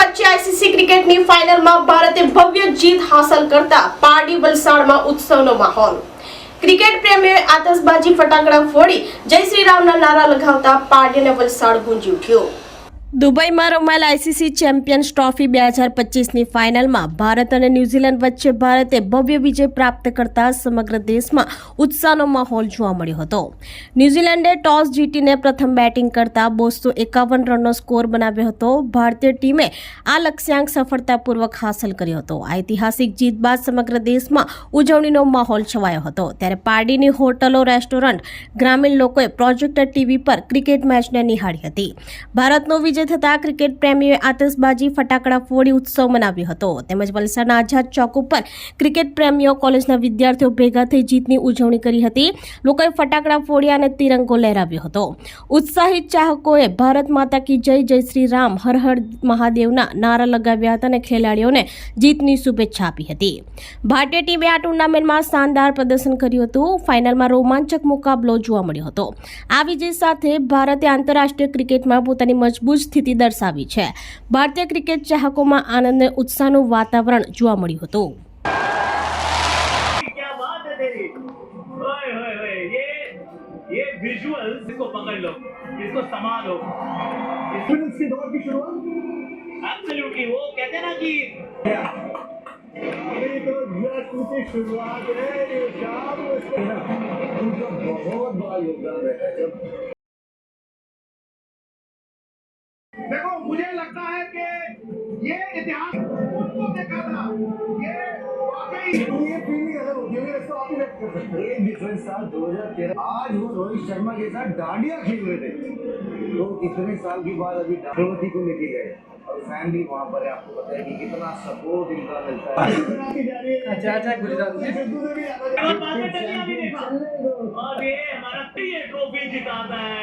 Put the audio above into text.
વચ્ચે આઈસીસી ક્રિકેટની ફાઇનલમાં ભારતે ભવ્ય જીત હાંસલ કરતા પારડી વલસાડમાં ઉત્સવનો માહોલ. ક્રિકેટ પ્રેમીઓએ આતશબાજી ફટાકડા ફોડી જય શ્રી રામના નારા લગાવતા પારડી અને વલસાડ ગુંજી ઉઠ્યો. દુબઈમાં રમાયેલ આઈસીસી ચેમ્પિયન્સ ટ્રોફી બે હજાર પચીસની ફાઇનલમાં ભારત અને ન્યૂઝીલેન્ડ વચ્ચે ભારતે ભવ્ય વિજય પ્રાપ્ત કરતા સમગ્ર દેશમાં ઉત્સાહનો માહોલ જોવા મળ્યો હતો. ન્યૂઝીલેન્ડે ટોસ જીતીને પ્રથમ બેટિંગ કરતા બોસો એકાવન રનનો સ્કોર બનાવ્યો હતો. ભારતીય ટીમે આ લક્ષ્યાંક સફળતાપૂર્વક હાંસલ કર્યો હતો. ઐતિહાસિક જીત બાદ સમગ્ર દેશમાં ઉજવણીનો માહોલ છવાયો હતો. ત્યારે પારડીની હોટલો રેસ્ટોરન્ટ ગ્રામીણ લોકોએ પ્રોજેક્ટર ટીવી પર ક્રિકેટ મેચને નિહાળી હતી. ભારતનો વિજય થતા ક્રિકેટ પ્રેમીઓએ આતશબાજી ફટાકડા ફોડી ઉત્સવ મનાવ્યો હતો. તેમજ વલસાડના આઝાદ ચોક ઉપર ક્રિકેટ પ્રેમીઓ કોલેજના વિદ્યાર્થીઓ ભેગા થઈ જીતની ઉજવણી કરી હતી. લોકોએ ફટાકડા ફોડ્યા અને તિરંગો લહેરાવ્યો હતો. ઉત્સાહિત ચાહકોએ ભારત માતા કી જય જય શ્રી રામ, હર હર મહાદેવના નારા લગાવ્યા હતા અને ખેલાડીઓને જીતની શુભેચ્છા આપી હતી. ભારતીય ટીમે આ ટુર્નામેન્ટમાં શાનદાર પ્રદર્શન કર્યું હતું. ફાઇનલમાં રોમાંચક મુકાબલો જોવા મળ્યો હતો. આ વિજય સાથે ભારતે આંતરરાષ્ટ્રીય ક્રિકેટમાં પોતાની મજબૂત સ્થિતિ દર્શાવી છે ભારતીય ક્રિકેટ ચાહકોમાં આનંદ અને ઉત્સાહનું વાતાવરણ જોવા મળ્યું હતું क्या बात है तेरी ओए ओए ओए ये ये विजुअल इसको पकड़ लो इसको संभालो मिनट्स की दौड़ की शुरुआत एब्सोल्युटली वो कहते हैं ना कि अभी तो जस्ट की शुरुआत है ये शाम उनका बहुत बड़ा योगदान रहता है जब देखो मुझे लगता है कि ये इतिहास उनको देखा था। ये वाकई ये फीलिंग अलग होती है इसको आप ही व्यक्त कर सकते हैं। एक डिफरेंस था 2013 आज वो रोहित शर्मा के साथ डांडिया खेल रहे थे। तो इतने साल के बाद अभी को लेके गए। और फ़ैन भी वहाँ पर है आपको पता है कि कितना सपोर्ट इनका मिलता है। अच्छा अच्छा गुजरात और ये हमारा ट्रॉफी जिताता है